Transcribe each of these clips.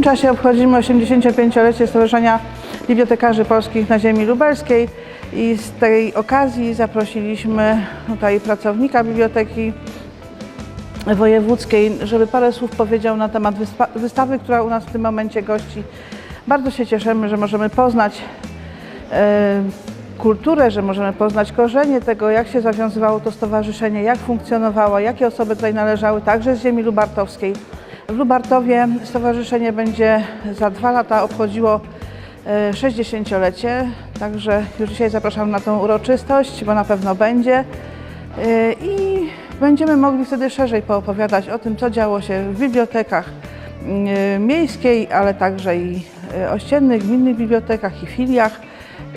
tym czasie obchodzimy 85-lecie Stowarzyszenia Bibliotekarzy Polskich na ziemi lubelskiej i z tej okazji zaprosiliśmy tutaj pracownika biblioteki wojewódzkiej, żeby parę słów powiedział na temat wystawy, która u nas w tym momencie gości. Bardzo się cieszymy, że możemy poznać e, kulturę, że możemy poznać korzenie tego, jak się zawiązywało to stowarzyszenie, jak funkcjonowało, jakie osoby tutaj należały, także z ziemi lubartowskiej. W Lubartowie stowarzyszenie będzie za dwa lata obchodziło e, 60-lecie, także już dzisiaj zapraszam na tą uroczystość, bo na pewno będzie. E, I będziemy mogli wtedy szerzej poopowiadać o tym, co działo się w bibliotekach e, miejskiej, ale także i e, ościennych, gminnych bibliotekach i filiach,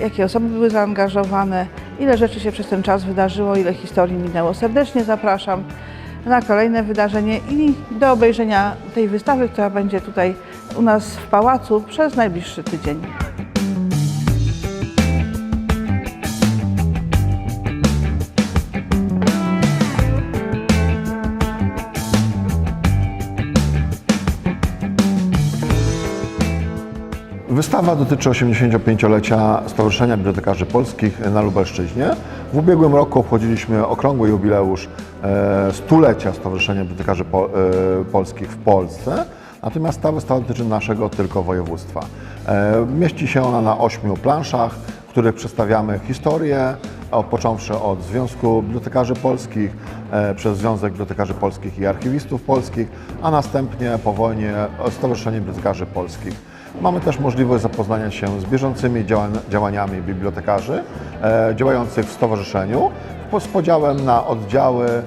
jakie osoby były zaangażowane, ile rzeczy się przez ten czas wydarzyło, ile historii minęło. Serdecznie zapraszam na kolejne wydarzenie i do obejrzenia tej wystawy, która będzie tutaj u nas w pałacu przez najbliższy tydzień. Wystawa dotyczy 85-lecia Stowarzyszenia Bibliotekarzy Polskich na Lubelszczyźnie. W ubiegłym roku obchodziliśmy okrągły jubileusz e, stulecia Stowarzyszenia Bibliotekarzy e, Polskich w Polsce. Natomiast ta wystawa dotyczy naszego tylko województwa. E, Mieści się ona na ośmiu planszach, w których przedstawiamy historię, począwszy od Związku Bibliotekarzy Polskich, przez Związek Bibliotekarzy Polskich i Archiwistów Polskich, a następnie po wojnie Stowarzyszenie Bibliotekarzy Polskich. Mamy też możliwość zapoznania się z bieżącymi działan- działaniami bibliotekarzy e, działających w stowarzyszeniu z podziałem na oddziały e,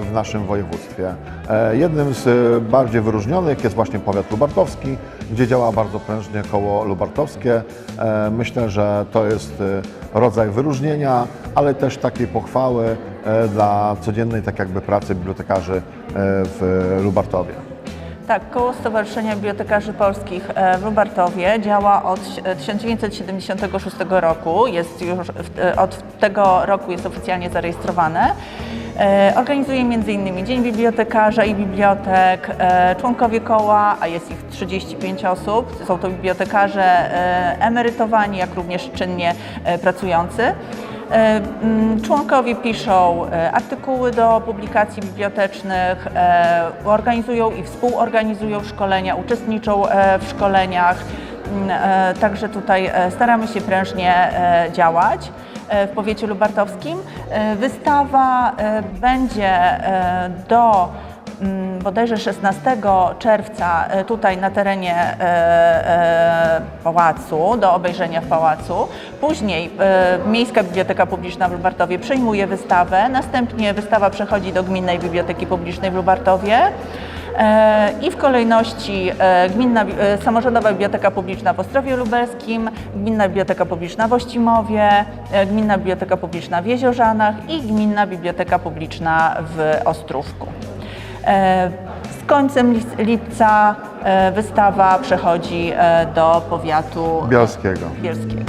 w naszym województwie. E, jednym z bardziej wyróżnionych jest właśnie powiat lubartowski, gdzie działa bardzo prężnie koło lubartowskie. Myślę, że to jest rodzaj wyróżnienia, ale też takiej pochwały dla codziennej tak jakby pracy bibliotekarzy w Lubartowie. Tak, Koło Stowarzyszenia Bibliotekarzy Polskich e, w Lubartowie działa od e, 1976 roku. Jest już e, od tego roku jest oficjalnie zarejestrowane. E, Organizuje m.in. Dzień Bibliotekarza i Bibliotek, e, członkowie koła, a jest ich 35 osób. Są to bibliotekarze e, emerytowani, jak również czynnie e, pracujący. E, mm, Członkowie piszą e, artykuły do publikacji bibliotecznych, e, organizują i współorganizują szkolenia, uczestniczą w szkoleniach. Mm, Także tutaj staramy się prężnie działać w powiecie lubartowskim. Wystawa będzie do bodajże 16 czerwca e, tutaj na terenie e, e, pałacu, do obejrzenia w pałacu. Później Miejska Biblioteka Publiczna w Lubartowie przejmuje wystawę, następnie wystawa przechodzi do Gminnej Biblioteki Publicznej w Lubartowie. I w kolejności Gminna, Samorządowa Biblioteka Publiczna w Ostrowie Lubelskim, Gminna Biblioteka Publiczna w Ościmowie, Gminna Biblioteka Publiczna w Jeziorzanach i Gminna Biblioteka Publiczna w Ostrówku. E, Z końcem lipca e, wystawa przechodzi e, do powiatu Bielskiego. bielskiego.